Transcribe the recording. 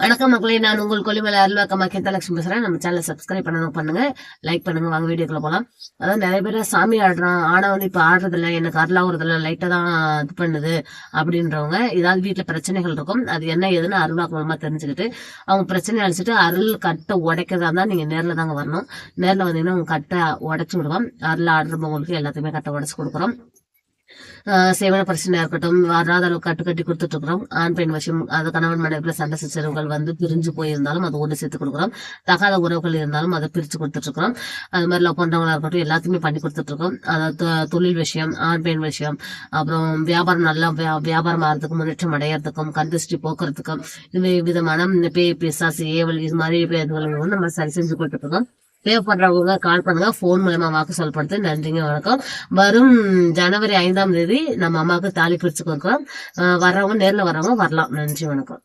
வணக்கம் மக்களே நான் உங்கள் கொல்லிமலை அருள்வாக்கம்மா கீதலட்சுமி பேசுறேன். நம்ம சேனலை சப்ஸ்கிரைப் பண்ணணும் பண்ணுங்க. லைக் பண்ணுங்க வாங்க வீடியோக்குள்ள போகலாம் அதாவது நிறைய பேர் சாமி ஆடுறான். ஆனா வந்து இப்போ ஆடுறதில்ல எனக்கு அருளாகிறதுல லைட்டாக தான் இது பண்ணுது அப்படின்றவங்க ஏதாவது வீட்டில் பிரச்சனைகள் இருக்கும். அது என்ன ஏதுன்னு அருள்வாக்கு தெரிஞ்சுக்கிட்டு அவங்க பிரச்சனை அழிச்சிட்டு அருள் கட்டை உடைக்கிறதா இருந்தால் நீங்கள் நேரில் தாங்க வரணும். நேரில் வந்தீங்கன்னா உங்க கட்டை உடச்சி விடுவோம். அருள் ஆடுறவங்களுக்கு எல்லாத்தையுமே கட்டை உடச்சி கொடுக்குறோம். சேவன பிரச்சனையா இருக்கட்டும் வராத அளவுக்கு கட்டு கட்டி கொடுத்துட்டு இருக்கிறோம். ஆண் பெண் விஷயம் அது கணவன் மனைவில சண்டை சச்சரவுகள் வந்து பிரிஞ்சு போயிருந்தாலும் அது ஒன்று சேர்த்து கொடுக்குறோம். தகாத உறவுகள் இருந்தாலும் அதை பிரிச்சு கொடுத்துட்டு இருக்கிறோம். அது மாதிரி லவ் பண்றவங்களா இருக்கட்டும் எல்லாத்தையுமே பண்ணி கொடுத்துட்டு இருக்கோம். அதாவது தொழில் விஷயம் ஆண் பெண் விஷயம் அப்புறம் வியாபாரம் நல்லா வியா- வியாபாரம் ஆகிறதுக்கும் முன்னேற்றம் அடையறதுக்கும் கந்திஷ்டி போக்குறதுக்கும் இது விதமான பே பேய் பிசாசு ஏவல் இது மாதிரி இதுகளை வந்து நம்ம சரி செஞ்சு கொடுத்துட்டு இருக்கோம். தேவைப்படுறவங்க கால் பண்ணுங்க. ஃபோன் மூலமா வாக்கு சொல்லப்படுது நன்றிங்க வணக்கம். வரும் ஜனவரி ஐந்தாம் தேதி நம்ம அம்மாவுக்கு தாலி பிரிச்சு கொடுக்குறோம். அஹ் வர்றவங்க நேர்ல வர்றவங்க வரலாம். நன்றி வணக்கம்.